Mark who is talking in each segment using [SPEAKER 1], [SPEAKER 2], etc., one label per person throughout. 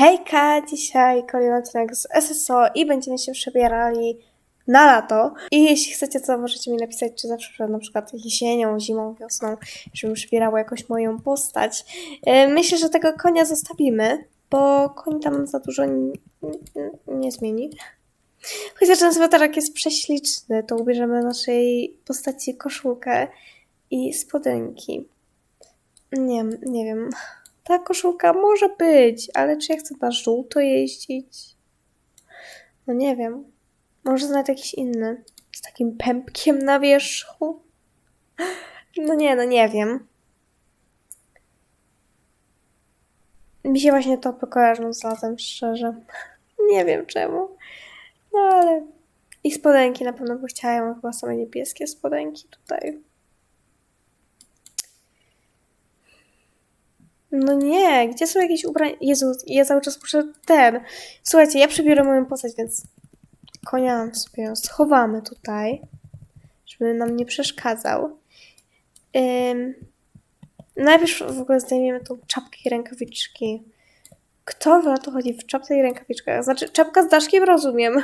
[SPEAKER 1] Hejka, dzisiaj kolejny odcinek z SSO i będziemy się przebierali na lato. I jeśli chcecie, to możecie mi napisać, czy zawsze na przykład jesienią, zimą, wiosną, żebym przebierała jakoś moją postać. E, Myślę, że tego konia zostawimy, bo koń tam za dużo n- n- nie zmieni. Chociaż ten sweterek jest prześliczny, to ubierzemy naszej postaci koszulkę i spodenki. Nie, nie wiem. Ta koszulka może być, ale czy ja chcę na żółto jeździć? No nie wiem. Może znajdę jakiś inny. Z takim pępkiem na wierzchu? No nie, no nie wiem. Mi się właśnie to kojarzą z latem, szczerze. Nie wiem czemu. No ale... I spodenki na pewno by chciała. Ja mam chyba same niebieskie spodenki tutaj. No nie, gdzie są jakieś ubrania? Jezu, ja cały czas muszę ten. Słuchajcie, ja przebiorę moją postać, więc konia sobie schowamy tutaj, żeby nam nie przeszkadzał. Ym... Najpierw w ogóle zdejmiemy tą czapkę i rękawiczki. Kto w lato chodzi w czapce i rękawiczkach? Znaczy, czapka z daszkiem rozumiem.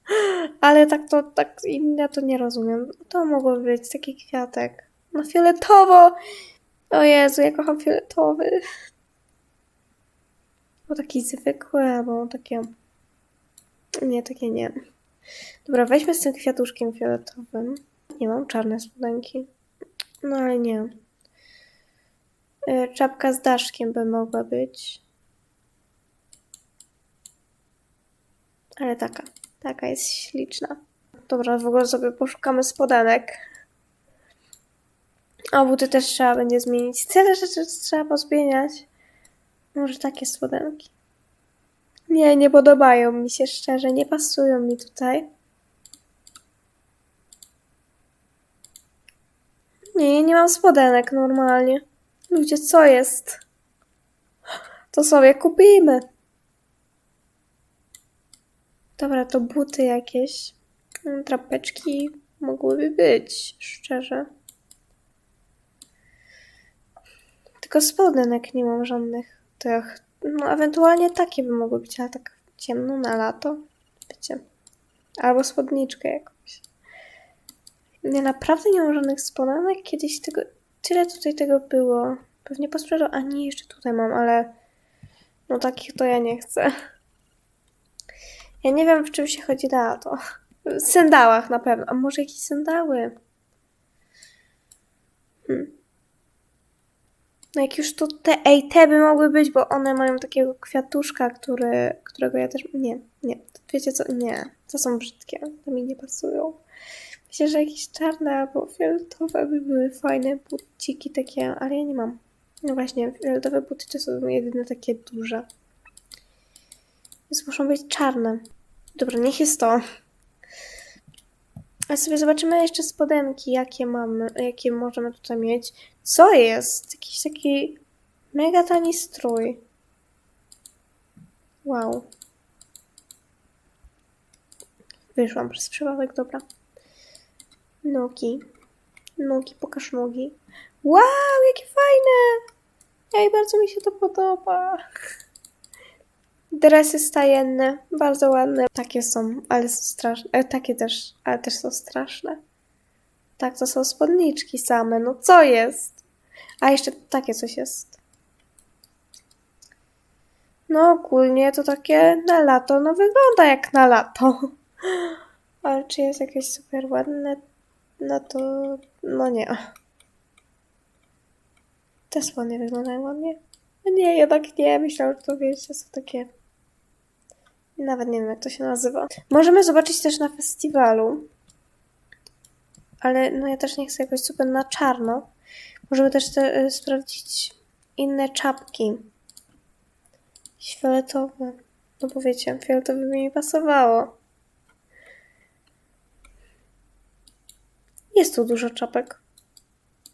[SPEAKER 1] Ale tak to, tak inne to nie rozumiem. To mogło być taki kwiatek. No fioletowo! O Jezu, ja kocham fioletowy. Bo taki zwykły, albo takie... Nie, takie nie. Dobra, weźmy z tym kwiatuszkiem fioletowym. Nie mam czarne spodenki. No ale nie. E, Czapka z daszkiem by mogła być. Ale taka. Taka jest śliczna. Dobra, w ogóle sobie poszukamy spodenek. A buty też trzeba będzie zmienić. Tyle rzeczy trzeba pozmieniać. Może takie spodenki. Nie, nie podobają mi się szczerze, nie pasują mi tutaj. Nie, ja nie mam spodenek normalnie. Ludzie, co jest? To sobie kupimy. Dobra, to buty jakieś. Mm, Trapeczki mogłyby być, szczerze. Tylko spodenek nie mam żadnych tych. No, ewentualnie takie by mogły być, ale tak ciemno na lato. Wiecie. Albo spódniczkę jakąś. Nie, naprawdę nie mam żadnych spodenek. Kiedyś tego. Tyle tutaj tego było. Pewnie posprzedaż. A nie, jeszcze tutaj mam, ale. No takich to ja nie chcę. Ja nie wiem, w czym się chodzi na lato. W sandałach na pewno. A może jakieś sandały? Hmm. No jak już to te, by mogły być, bo one mają takiego kwiatuszka, który, którego ja też, nie, nie, wiecie co, nie, to są brzydkie, to mi nie pasują. Myślę, że jakieś czarne albo fioletowe by były fajne buciki takie, ale ja nie mam. No właśnie, fioletowe buty to są jedyne takie duże. Więc muszą być czarne. Dobra, niech jest to. A sobie zobaczymy jeszcze spodenki, jakie mamy, jakie możemy tutaj mieć. Co jest? Jakiś taki mega tani strój. Wow. Wyszłam przez przypadek, dobra. Nogi. Nogi, pokaż nogi. Wow, jakie fajne! Ej, bardzo mi się to podoba. Dresy stajenne, bardzo ładne. Takie są, ale są straszne. E, takie też, ale też są straszne. Tak, to są spódniczki same. No co jest? A jeszcze takie coś jest. No ogólnie to takie na lato, no wygląda jak na lato. Ale czy jest jakieś super ładne? No to, no nie. Te spodnie wyglądają ładnie. No nie, jednak nie. Myślałam, że to wiecie, są takie... Nawet nie wiem, jak to się nazywa. Możemy zobaczyć też na festiwalu. Ale no ja też nie chcę jakoś super na czarno. Możemy też te, y, sprawdzić inne czapki. Fioletowe. No bo wiecie, fioletowe mi pasowało. Jest tu dużo czapek.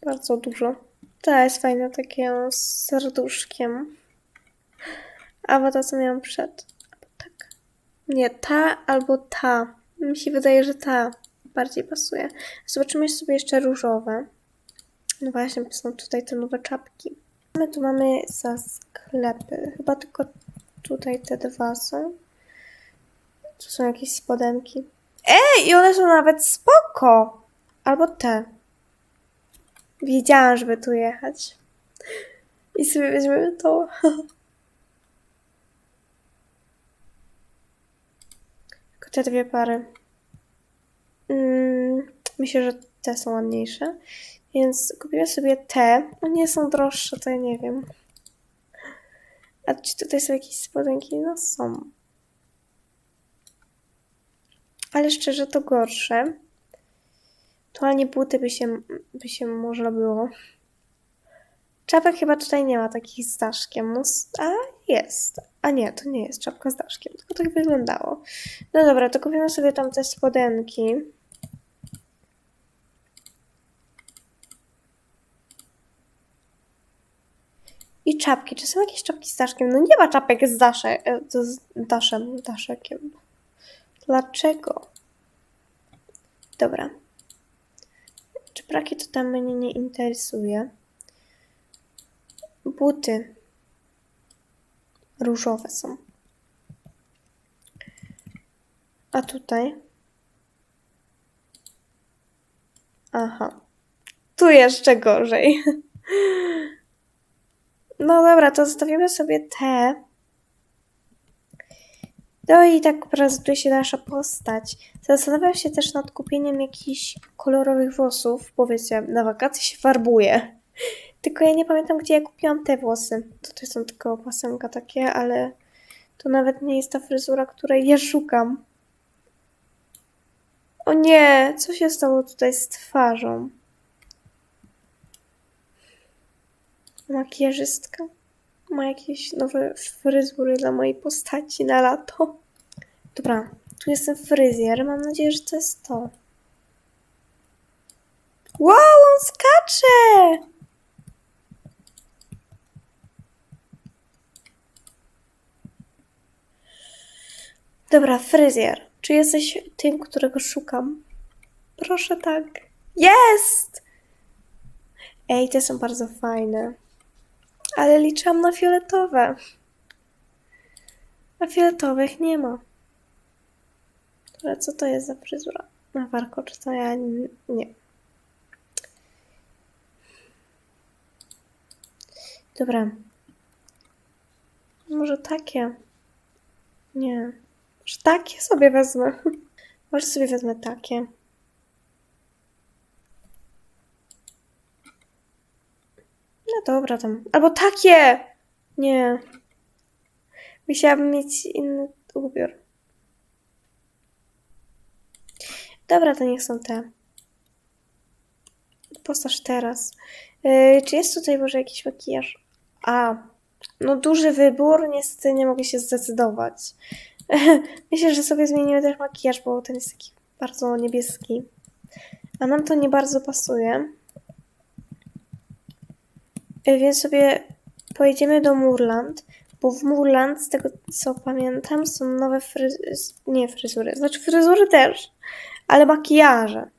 [SPEAKER 1] Bardzo dużo. Ta jest fajna, takie z serduszkiem. Albo ta, co miałam przed. Tak. Nie, ta albo ta. Mi się wydaje, że ta bardziej pasuje. Zobaczymy sobie jeszcze różowe. No właśnie, są tutaj te nowe czapki. My tu mamy za sklepy. Chyba tylko Tutaj te dwa są. Tu są jakieś spodenki. Ej, i one są nawet spoko! Albo te. Wiedziałam, żeby tu jechać. I sobie weźmiemy to. Tylko te dwie pary. Mm, myślę, że te są ładniejsze. Więc kupiłam sobie te. One są droższe, to ja nie wiem. A czy tutaj są jakieś spodenki? No są. Ale szczerze to gorsze. Aktualnie buty by się, by się można było. Czapek chyba tutaj nie ma takich z daszkiem. No, a jest. A nie, to nie jest czapka z daszkiem, tylko tak wyglądało. No dobra, to kupimy sobie tam te spodenki. I czapki. Czy są jakieś czapki z daszkiem? No nie ma czapek z, dasze, e, z daszem, daszekiem. Dlaczego? Dobra. Czy praki to tam mnie nie interesuje? Buty. Różowe są. A tutaj? Aha. Tu jeszcze gorzej. No dobra, to zostawimy sobie te. No i tak prezentuje się nasza postać. Zastanawiam się też nad kupieniem jakichś kolorowych włosów, bo wiecie, na wakacje się farbuje. Tylko ja nie pamiętam, gdzie ja kupiłam te włosy. Tutaj są tylko pasemka takie, ale to nawet nie jest ta fryzura, której ja szukam. O nie, co się stało tutaj z twarzą? Makijażystka ma jakieś nowe fryzury dla mojej postaci na lato. Dobra, tu jest ten fryzjer. Mam nadzieję, że to jest to. Wow, on skacze! Dobra, fryzjer. Czy jesteś tym, którego szukam? Proszę tak. Jest! Ej, te są bardzo fajne. Ale liczyłam na fioletowe. A fioletowych nie ma. Ale co to jest za fryzura? Na warkocz to ja nie. Dobra. Może takie? Nie. Może takie sobie wezmę. Może sobie wezmę takie. Dobra tam. Albo takie! Nie. Musiałabym mieć inny ubiór. Dobra, to niech są te. Postaż teraz. Yy, czy jest tutaj może jakiś makijaż? A, no duży wybór, niestety nie mogę się zdecydować. Myślę, że sobie zmienimy też makijaż, bo ten jest taki bardzo niebieski. A nam to nie bardzo pasuje. Yy, Więc sobie pojedziemy do Murland, bo w Murland, z tego co pamiętam, są nowe fryzury. Nie fryzury, znaczy fryzury też, ale makijaże.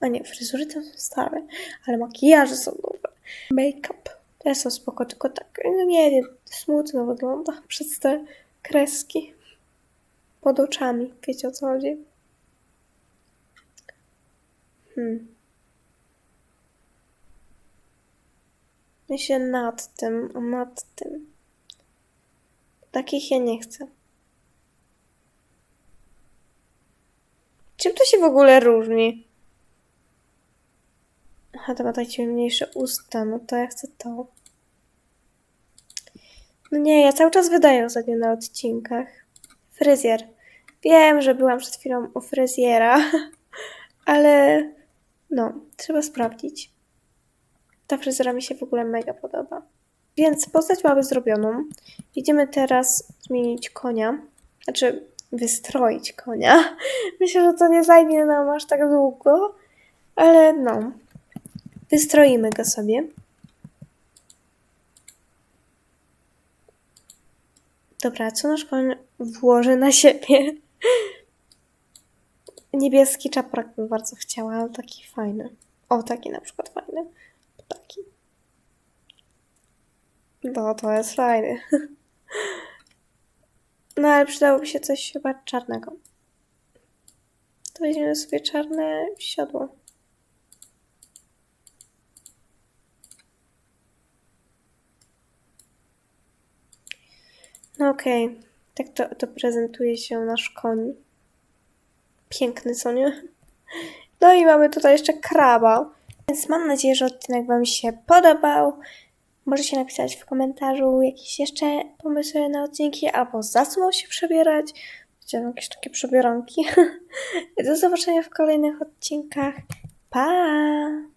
[SPEAKER 1] A nie, fryzury to są stare, ale makijaże są nowe. Make-up. Te są spoko, tylko tak, no nie wiem, smutno wygląda przez te kreski pod oczami. Wiecie o co chodzi? Hmm. Myślę nad tym, nad tym. Takich ja nie chcę. Czym to się w ogóle różni? Aha, to ma takie mniejsze usta, no to ja chcę to. No nie, ja cały czas wydaję ostatnio na odcinkach. Fryzjer. Wiem, że byłam przed chwilą u fryzjera, ale no, trzeba sprawdzić. Ta fryzura mi się w ogóle mega podoba. Więc postać mamy zrobioną. Idziemy teraz zmienić konia. Znaczy, wystroić konia. Myślę, że to nie zajmie nam aż tak długo, ale no. Wystroimy go sobie. Dobra, co nasz koń włoży na siebie? Niebieski czaprak bym bardzo chciała, ale taki fajny. O, taki na przykład fajny. Taki. No, to jest fajny. No ale przydałoby się coś chyba czarnego. To weźmiemy sobie czarne siodło. No okej, tak to, to prezentuje się nasz koń. Piękny, co nie? No i mamy tutaj jeszcze kraba. Więc mam nadzieję, że odcinek Wam się podobał. Możecie napisać w komentarzu jakieś jeszcze pomysły na odcinki, albo za co się przebierać. Chciałam jakieś takie przebieranki. Do zobaczenia w kolejnych odcinkach. Pa!